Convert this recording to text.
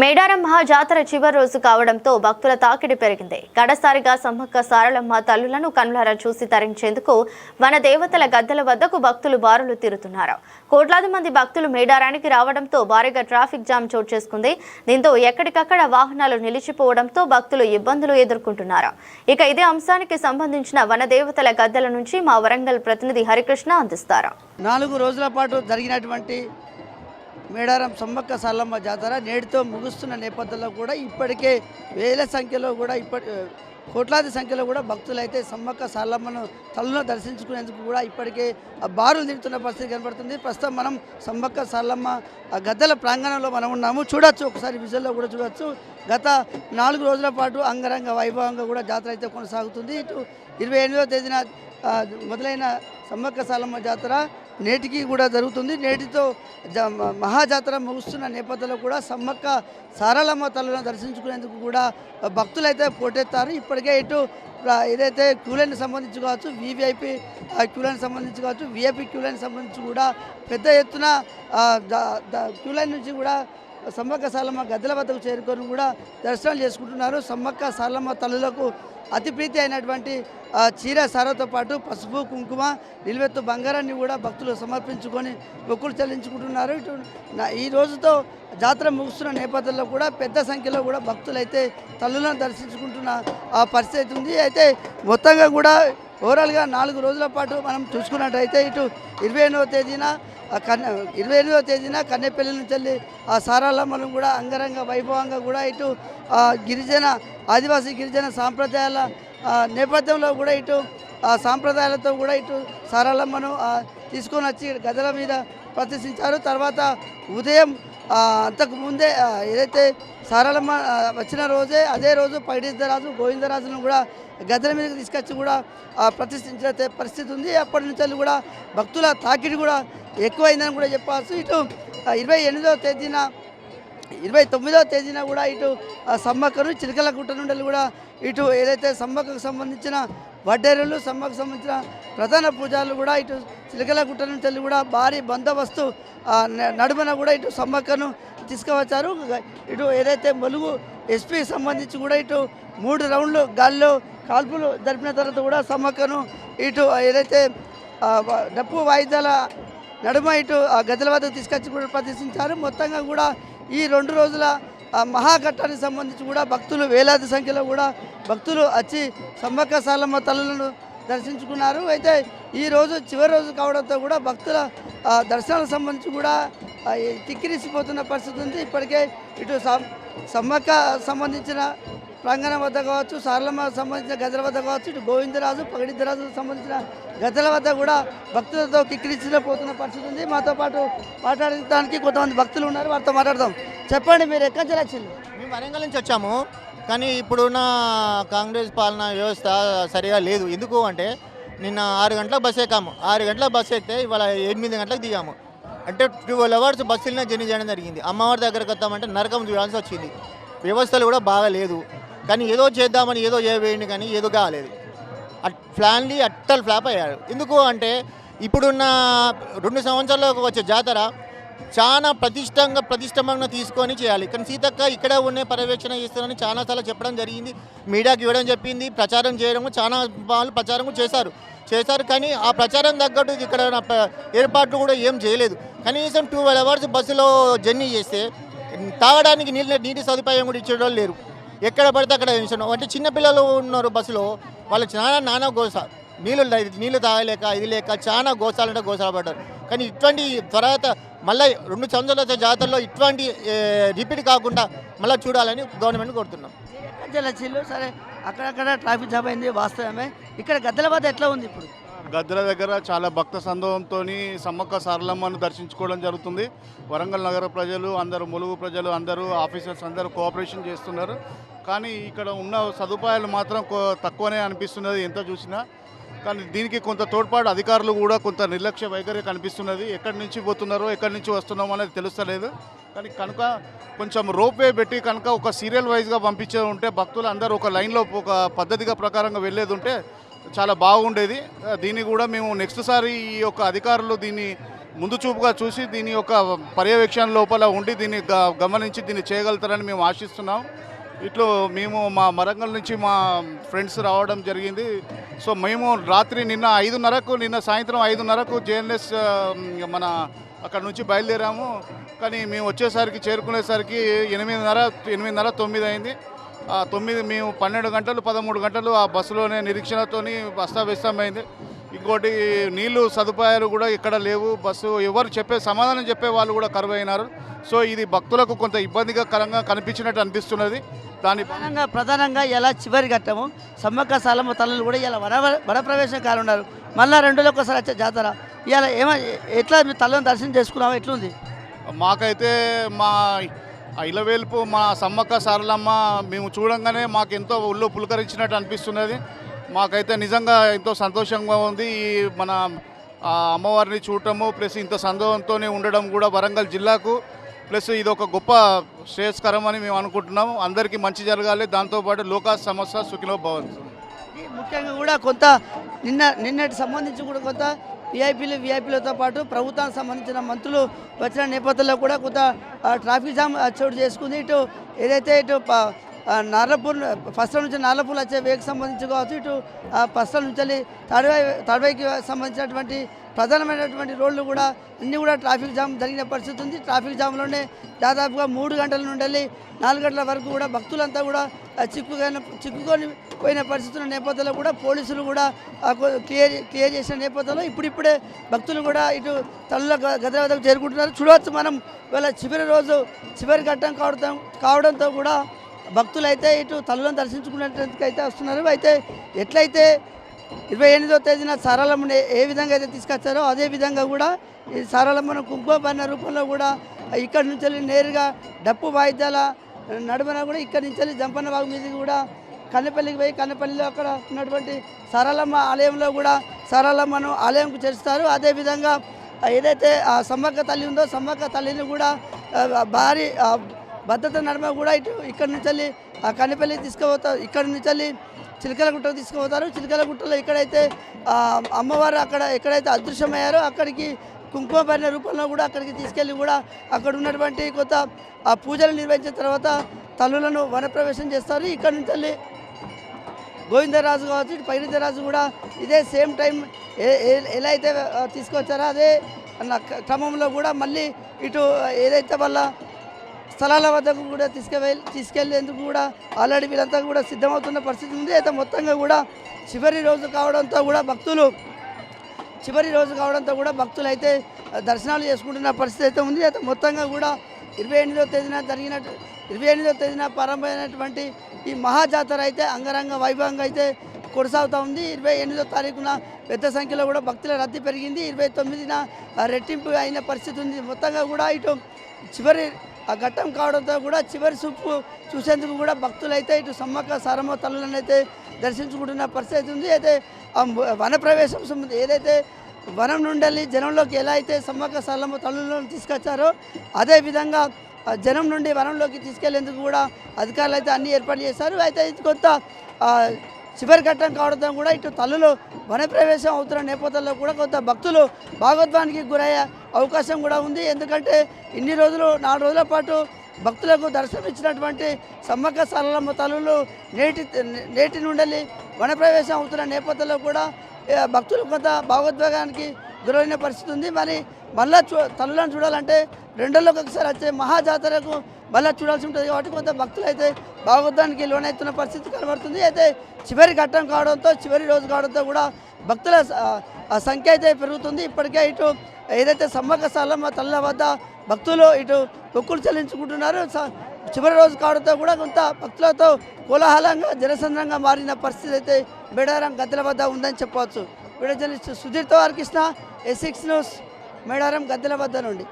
మేడారం జాతర చివరి రోజు కావడంతో భక్తుల తాకిడి పెరిగింది. గడసారిగా సమ్మక్క సారలమ్మ తల్లులను కనులారా చూసి తరించేందుకు వన దేవతల గద్దెల వద్దకు భక్తులు బారులు తీరుతున్నారు. కోట్లాది మంది భక్తులు మేడారానికి రావడంతో భారీగా ట్రాఫిక్ జామ్ చోటు చేసుకుంది. దీంతో ఎక్కడికక్కడ వాహనాలు నిలిచిపోవడంతో భక్తులు ఇబ్బందులు ఎదుర్కొంటున్నారు. ఇక ఇదే అంశానికి సంబంధించిన వన దేవతల గద్దెల నుంచి మా వరంగల్ ప్రతినిధి హరికృష్ణ అందిస్తారు. నాలుగు రోజుల పాటు జరిగినటువంటి మేడారం సమ్మక్క సాలమ్మ జాతర నేటితో ముగుస్తున్న నేపథ్యంలో కూడా ఇప్పటికే వేల సంఖ్యలో కూడా ఇప్పటి కోట్లాది సంఖ్యలో కూడా భక్తులు అయితే సమ్మక్క సాలమ్మను తలను దర్శించుకునేందుకు కూడా ఇప్పటికే ఆ బారులు తింటున్న పరిస్థితి కనబడుతుంది. ప్రస్తుతం మనం సమ్మక్క సాలమ్మ ఆ గద్దెల ప్రాంగణంలో మనం ఉన్నాము. చూడొచ్చు ఒకసారి విజువల్లో కూడా చూడొచ్చు. గత నాలుగు రోజుల పాటు అంగరంగ వైభవంగా కూడా జాతర అయితే కొనసాగుతుంది. ఇటు ఇరవై తేదీన మొదలైన సమ్మక్క సాలమ్మ జాతర నేటికి కూడా జరుగుతుంది. నేటితో జ- మ- మహాజాతర ముగుస్తున్న నేపథ్యంలో కూడా సమ్మక్క సారలమ్మ తల్లిని దర్శించుకునేందుకు కూడా భక్తులైతే పోటెత్తారు. ఇప్పటికే ఇటు ఏదైతే క్యూలైన్ సంబంధించి కావచ్చు వీవీఐపీ క్యూలైన్ సంబంధించి కావచ్చు విఐపి క్యూలైన్ సంబంధించి కూడా పెద్ద ఎత్తున క్యూలైన్ నుంచి కూడా సమ్మక్క సాలమ్మ గద్దెల వద్దకు చేరుకొని కూడా దర్శనాలు చేసుకుంటున్నారు. సమ్మక్క సాలమ్మ తల్లులకు అతి ప్రీతి అయినటువంటి చీర సారతో పాటు పసుపు కుంకుమ నిలువెత్తు బంగారాన్ని కూడా భక్తులు సమర్పించుకొని మొక్కులు చెల్లించుకుంటున్నారు. ఇటు నా- ఈ రోజుతో జాతర ముగుస్తున్న నేపథ్యంలో కూడా పెద్ద సంఖ్యలో కూడా భక్తులు అయితే తల్లులను దర్శించుకుంటున్న ఆ పరిస్థితి ఉంది. అయితే మొత్తంగా కూడా ఓవరాల్గా నాలుగు రోజుల పాటు మనం చూసుకున్నట్టయితే ఇటు ఇరవై ఎనిమిదవ తేదీన ఆ కన్య ఇరవై ఎనిమిదవ తేదీన కన్నెపల్లి నుంచి వెళ్ళి ఆ సారాలమ్మను కూడా అంగరంగ వైభవంగా కూడా ఇటు గిరిజన ఆదివాసీ గిరిజన సాంప్రదాయాల నేపథ్యంలో కూడా ఇటు ఆ సాంప్రదాయాలతో కూడా ఇటు సారాలమ్మను తీసుకొని వచ్చి గదల మీద ప్రదర్శించారు తర్వాత ఉదయం అంతకుముందే ఏదైతే సారలమ్మ వచ్చిన రోజే అదే రోజు పైడిద్దరాజు గోవిందరాజును కూడా గద్దెల మీదకి తీసుకొచ్చి కూడా ప్రతిష్ఠించిన పరిస్థితి ఉంది. అప్పటి నుంచి కూడా భక్తుల తాకిడి కూడా ఎక్కువైందని కూడా చెప్పవచ్చు ఇటు ఇరవై ఎనిమిదవ తేదీన ఇరవై తొమ్మిదవ తేదీన కూడా ఇటు సమ్మక్కను చిలకల గుట్ట నుండి కూడా ఇటు ఏదైతే సమ్మక్కకు సంబంధించిన వడ్డేరులు సమ్మకు సంబంధించిన ప్రధాన పూజలు కూడా ఇటు చిలకల గుట్ట నుంచి వెళ్ళి కూడా భారీ బందోబస్తు నడుమన కూడా ఇటు సమ్మక్కను తీసుకువచ్చారు. ఇటు ఏదైతే ములుగు ఎస్పీ సంబంధించి కూడా ఇటు మూడు రౌండ్లు గాల్లో కాల్పులు జరిపిన తర్వాత కూడా సమ్మక్కను ఇటు ఏదైతే డప్పు వాయిద్యాల నడుమ ఇటు ఆ గద్దెల వద్దకు తీసుకొచ్చి కూడా ప్రదర్శించారు. మొత్తంగా కూడా ఈ రెండు రోజుల మహాఘట్టానికి సంబంధించి కూడా భక్తులు వేలాది సంఖ్యలో కూడా భక్తులు వచ్చి సమ్మక్క సాలమ్మ తల్లులను దర్శించుకున్నారు. అయితే ఈ రోజు చివరి రోజు కావడంతో కూడా భక్తుల దర్శనాలకు సంబంధించి కూడా తిక్కిరిసిపోతున్న కిక్కిరిసిపోతున్న పరిస్థితి ఉంది. ఇప్పటికే ఇటు సమ్- సమ్మక్క సంబంధించిన ప్రాంగణం వద్ద కావచ్చు సారలమ్మ సంబంధించిన గదల వద్ద కావచ్చు ఇటు గోవిందరాజు పగడిద్దరాజు సంబంధించిన గదల వద్ద కూడా భక్తులతో కిక్కిరిచిపోతున్న పరిస్థితి ఉంది. మాతో పాటు మాట్లాడడానికి కొంతమంది భక్తులు ఉన్నారు. వారితో మాట్లాడదాం. చెప్పండి మీరు ఎక్కడి నుంచి వచ్చింది మేము వరంగల్ నుంచి వచ్చాము. కానీ ఇప్పుడున్న కాంగ్రెస్ పాలన వ్యవస్థ సరిగా లేదు. ఎందుకు అంటే నిన్న ఆరు గంటలకు బస్సు ఎక్కాము. ఆరు గంటలకు బస్సు ఎక్కితే ఇవాళ ఎనిమిది గంటలకు దిగాము. అంటే ట్వెల్వ్ అవర్స్ బస్సులనే జర్నీ చేయడం జరిగింది. అమ్మవారి దగ్గరకు వస్తామంటే నరకం చూడాల్సి వచ్చింది. వ్యవస్థలు కూడా బాగా లేదు కానీ ఏదో చేద్దామని ఏదో చేయవేయండి కానీ ఏదో కాలేదు. అట్ ప్లాన్లీ అట్టలు ఫ్లాప్ అయ్యారు. ఎందుకు అంటే ఇప్పుడున్న రెండు సంవత్సరాలకు వచ్చే జాతర చాలా ప్రతిష్టంగా ప్రతిష్టంగా తీసుకొని చేయాలి. కానీ సీతక్క ఇక్కడ ఉండే పర్యవేక్షణ చేస్తారని చాలాసార్లు చెప్పడం జరిగింది. మీడియాకి ఇవ్వడం చెప్పింది. ప్రచారం చేయడం చాలా వాళ్ళు ప్రచారం చేశారు. చేశారు కానీ ఆ ప్రచారం తగ్గట్టు ఇక్కడ ఏర్పాట్లు కూడా ఏం చేయలేదు. కనీసం టూ అవర్స్ బస్సులో జర్నీ చేస్తే తాగడానికి నీళ్ళ నీటి సదుపాయం కూడా ఇచ్చేటోళ్ళు లేరు. ఎక్కడ పడితే అక్కడ ఇచ్చడం అంటే చిన్నపిల్లలు ఉన్నారు బస్సులో వాళ్ళు చాలా నానా గోస నీళ్ళు నీళ్ళు తాగలేక ఇది లేక చాలా గోసాలంటే గోసాలు పడ్డారు. కానీ ఇటువంటి తర్వాత మళ్ళీ రెండు సంవత్సరాల వచ్చే జాతరలో ఇటువంటి రిపీట్ కాకుండా మళ్ళీ చూడాలని గవర్నమెంట్ కోరుతున్నాం. వచ్చిండ్రు సరే అక్కడక్కడ ట్రాఫిక్ జామ్ అయింది వాస్తవమే. ఇక్కడ గద్దెల వద్ద ఎట్లా ఉంది ఇప్పుడు? గద్దెల దగ్గర చాలా భక్త సందోహంతో సమ్మక్క సారలమ్మను దర్శించుకోవడం జరుగుతుంది. వరంగల్ నగర ప్రజలు అందరూ ములుగు ప్రజలు అందరూ ఆఫీసర్స్ అందరూ కోఆపరేషన్ చేస్తున్నారు. కానీ ఇక్కడ ఉన్న సదుపాయాలు మాత్రం కొ- తక్కువనే అనిపిస్తున్నది ఎంత చూసినా. కానీ దీనికి కొంత తోడ్పాటు అధికారులు కూడా కొంత నిర్లక్ష్య వైఖరి కనిపిస్తున్నది. ఎక్కడి నుంచి పోతున్నారో ఎక్కడి నుంచి వస్తున్నామో అనేది తెలుస్తలేదు. కానీ కనుక కొంచెం రోప్వే పెట్టి కనుక ఒక సీరియల్ వైజ్గా పంపించే ఉంటే భక్తులు అందరూ ఒక లైన్లో ఒక పద్ధతిగా ప్రకారంగా వెళ్ళేది ఉంటే చాలా బాగుండేది. దీన్ని కూడా మేము నెక్స్ట్ సారి ఈ యొక్క అధికారులు దీన్ని ముందు చూపుగా చూసి దీని యొక్క పర్యవేక్షణ లోపల ఉండి దీన్ని గ- గమనించి దీన్ని చేయగలుగుతారని మేము ఆశిస్తున్నాం. ఇట్లు మేము మా మరంగల్ నుంచి మా ఫ్రెండ్స్ రావడం జరిగింది. సో మేము రాత్రి నిన్న ఐదున్నరకు నిన్న సాయంత్రం ఐదున్నరకు జేఎన్ఎస్ మన అక్కడ నుంచి బయలుదేరాము. కానీ మేము వచ్చేసరికి చేరుకునేసరికి ఎనిమిదిన్నర ఎనిమిదిన్నర తొమ్మిది అయింది. తొమ్మిది మేము పన్నెండు గంటలు పదమూడు గంటలు ఆ బస్సులోనే నిరీక్షణతోని అస్తావ్యస్తమైంది. ఇంకోటి నీళ్ళు సదుపాయాలు కూడా ఇక్కడ లేవు. బస్సు ఎవరు చెప్పే సమాధానం చెప్పే వాళ్ళు కూడా కరువైనారు. సో ఇది భక్తులకు కొంత ఇబ్బందిగా కరంగా కనిపించినట్టు అనిపిస్తున్నది. దాని ప్రధానంగా ప్రధానంగా ఇలా చివరి ఘట్టము సమ్మక్క సాలమ్మ తల్లులు కూడా ఇలా వన వనప్రవేశం కానున్నారు. మళ్ళా రెండు రోజులకు ఒకసారి వచ్చే జాతర. ఇలా ఏమ ఎట్లా మీ తల్లని దర్శనం చేసుకున్నామో ఎట్లుంది? మాకైతే మా ఇలవేల్పు మా సమ్మక్క సారలమ్మ మేము చూడంగానే మాకు ఎంతో ఒళ్ళు పులకరించినట్టు అనిపిస్తున్నది. మాకైతే నిజంగా ఎంతో సంతోషంగా ఉంది. ఈ మన అమ్మవారిని చూడటము ప్లస్ ఇంత సంతోషంతో ఉండడం కూడా వరంగల్ జిల్లాకు. ప్లస్ ఇది ఒక గొప్ప శ్రేయస్కరం అని మేము అనుకుంటున్నాము. అందరికీ మంచి జరగాలి. దాంతోపాటు లోకా సమస్య సుఖిలో భవంతు. ఈ ముఖ్యంగా కూడా కొంత నిన్న నిన్నటి సంబంధించి కూడా కొంత విఐపీలు విఐపీలతో పాటు ప్రభుత్వానికి సంబంధించిన మంత్రులు వచ్చిన నేపథ్యంలో కూడా కొంత ట్రాఫిక్ జామ్ చోటు చేసుకుంది. ఇటు ఏదైతే ఇటు నల్లపూర్ ఫస్ట్ నుంచి నార్లపూర్ వచ్చే వేకి సంబంధించి కావచ్చు ఇటు ఫస్ట్ నుంచి వెళ్ళి తాడ్వై తడవైకి సంబంధించినటువంటి ప్రధానమైనటువంటి రోడ్లు కూడా అన్నీ కూడా ట్రాఫిక్ జామ్ జరిగిన పరిస్థితి ఉంది. ట్రాఫిక్ జామ్లోనే దాదాపుగా మూడు గంటల నుండి వెళ్ళి నాలుగు గంటల వరకు కూడా భక్తులంతా కూడా ఆ, చిక్కుకొని చిక్కుకొని పోయిన పరిస్థితుల నేపథ్యంలో కూడా పోలీసులు కూడా క్లియర్ క్లియర్ చేసిన నేపథ్యంలో ఇప్పుడిప్పుడే భక్తులు కూడా ఇటు తల్లుల గ- వద్దకు చేరుకుంటున్నారు. చూడవచ్చు మనం ఇవాళ చివరి రోజు చివరి ఘట్టం కావడం కావడంతో కూడా భక్తులు అయితే ఇటు తల్లులను దర్శించుకునేందుకు అయితే వస్తున్నారు. అయితే ఎట్లయితే ఇరవై ఎనిమిదో తేదీన సారాలమ్మని ఏ విధంగా అయితే తీసుకొచ్చారో అదే విధంగా కూడా ఈ సారాలమ్మను కుంకుమ రూపంలో కూడా ఇక్కడి నుంచి వెళ్ళి నేరుగా డప్పు వాయిద్యాల నడుమన కూడా ఇక్కడి నుంచి వెళ్ళి జంపన్న బాగు మీద కూడా కన్నెపల్లికి పోయి కన్నెపల్లిలో అక్కడ ఉన్నటువంటి సారాలమ్మ ఆలయంలో కూడా సారాలమ్మను ఆలయంకు చేరుస్తారు. అదేవిధంగా ఏదైతే ఆ సమ్మక్క తల్లి ఉందో సమ్మక్క తల్లిని కూడా భారీ భద్రత నడమ కూడా ఇటు ఇక్కడ నుంచి వెళ్ళి ఆ కన్నెపల్లి తీసుకుపోతారు ఇక్కడ నుంచి వెళ్ళి చిలకలగుట్టకు తీసుకుపోతారు. చిలకలగుట్టలో ఎక్కడైతే అమ్మవారు అక్కడ ఎక్కడైతే అదృశ్యమయ్యారో అక్కడికి కుంకుమ రూపంలో కూడా అక్కడికి తీసుకెళ్ళి కూడా అక్కడ ఉన్నటువంటి కొత్త ఆ పూజలు నిర్వహించిన తర్వాత తల్లులను వనప్రవేశం చేస్తారు. ఇక్కడ నుంచి వెళ్ళి గోవిందరాజు కావచ్చు ఇటు పైరితరాజు కూడా ఇదే సేమ్ టైం ఏ- ఎలా అయితే తీసుకొచ్చారో అదే అన్న క్రమంలో కూడా మళ్ళీ ఇటు ఏదైతే వాళ్ళ స్థలాల వద్దకు కూడా తీసుకువెళ్ళి తీసుకెళ్ళేందుకు కూడా ఆల్రెడీ వీళ్ళంతా కూడా సిద్ధమవుతున్న పరిస్థితి ఉంది. అయితే మొత్తంగా కూడా చివరి రోజు కావడంతో కూడా భక్తులు చివరి రోజు కావడంతో కూడా భక్తులు అయితే దర్శనాలు చేసుకుంటున్న పరిస్థితి అయితే ఉంది. అయితే మొత్తంగా కూడా ఇరవై ఎనిమిదో తేదీన జరిగిన ఇరవై ఎనిమిదో తేదీన ప్రారంభమైనటువంటి ఈ మహాజాతర అయితే అంగరంగ వైభవంగా అయితే కొనసాగుతూ ఉంది. ఇరవై ఎనిమిదో తారీఖున పెద్ద సంఖ్యలో కూడా భక్తుల రద్దీ పెరిగింది. ఇరవై తొమ్మిదిన రెట్టింపు అయిన పరిస్థితి ఉంది. మొత్తంగా కూడా ఇటు చివరి ఆ ఘట్టం కావడంతో కూడా చివరి చూపు చూసేందుకు కూడా భక్తులు అయితే ఇటు సమ్మక్క సారమ్మ తల్లులను అయితే దర్శించుకుంటున్న పరిస్థితి ఉంది. అయితే ఆ వన ప్రవేశం సంబంధి ఏదైతే వనం నుండి వెళ్ళి జనంలోకి ఎలా అయితే సమ్మక్క సారమ్మ తల్లులను తీసుకొచ్చారో అదేవిధంగా జనం నుండి వనంలోకి తీసుకెళ్ళేందుకు కూడా అధికారులు అయితే అన్ని ఏర్పాట్లు చేశారు. అయితే ఇది కొంత చివరి ఘట్టం కావడంతో కూడా ఇటు తల్లులు వనప్రవేశం అవుతున్న నేపథ్యంలో కూడా కొంత భక్తులు భాగోద్వానికి గురయ్యే అవకాశం కూడా ఉంది. ఎందుకంటే ఇన్ని రోజులు నాలుగు రోజుల పాటు భక్తులకు దర్శనం ఇచ్చినటువంటి సమ్మక్క సరళమ్మ తల్లులు నేటి నేటి నుండి వనప్రవేశం అవుతున్న నేపథ్యంలో కూడా భక్తులు కొంత భాగోద్వేగానికి గురైన పరిస్థితి ఉంది. మరి మళ్ళా చూ తల్లులను చూడాలంటే రెండోళ్ళకి ఒకసారి వచ్చే మహాజాతరకు మళ్ళీ చూడాల్సి ఉంటుంది కాబట్టి కొంత భక్తులు అయితే భాగోద్వానికి లోనవుతున్న పరిస్థితి కనబడుతుంది. అయితే చివరి ఘట్టం కావడంతో చివరి రోజు కావడంతో కూడా భక్తుల సంఖ్య అయితే పెరుగుతుంది. ఇప్పటికే ఇటు ఏదైతే సమ్మక్క సాలమ్మ తల్ల వద్ద భక్తులు ఇటు మొక్కులు చెల్లించుకుంటున్నారు. స- చివరి రోజు కావడంతో కూడా కొంత భక్తులతో కోలాహలంగా జనసంద్రంగా మారిన పరిస్థితి అయితే మేడారం గద్దెల వద్ద ఉందని చెప్పవచ్చు. Video journalist Sudheer Tovar Krishna S news Medaram గద్దెల వద్ద నుండి.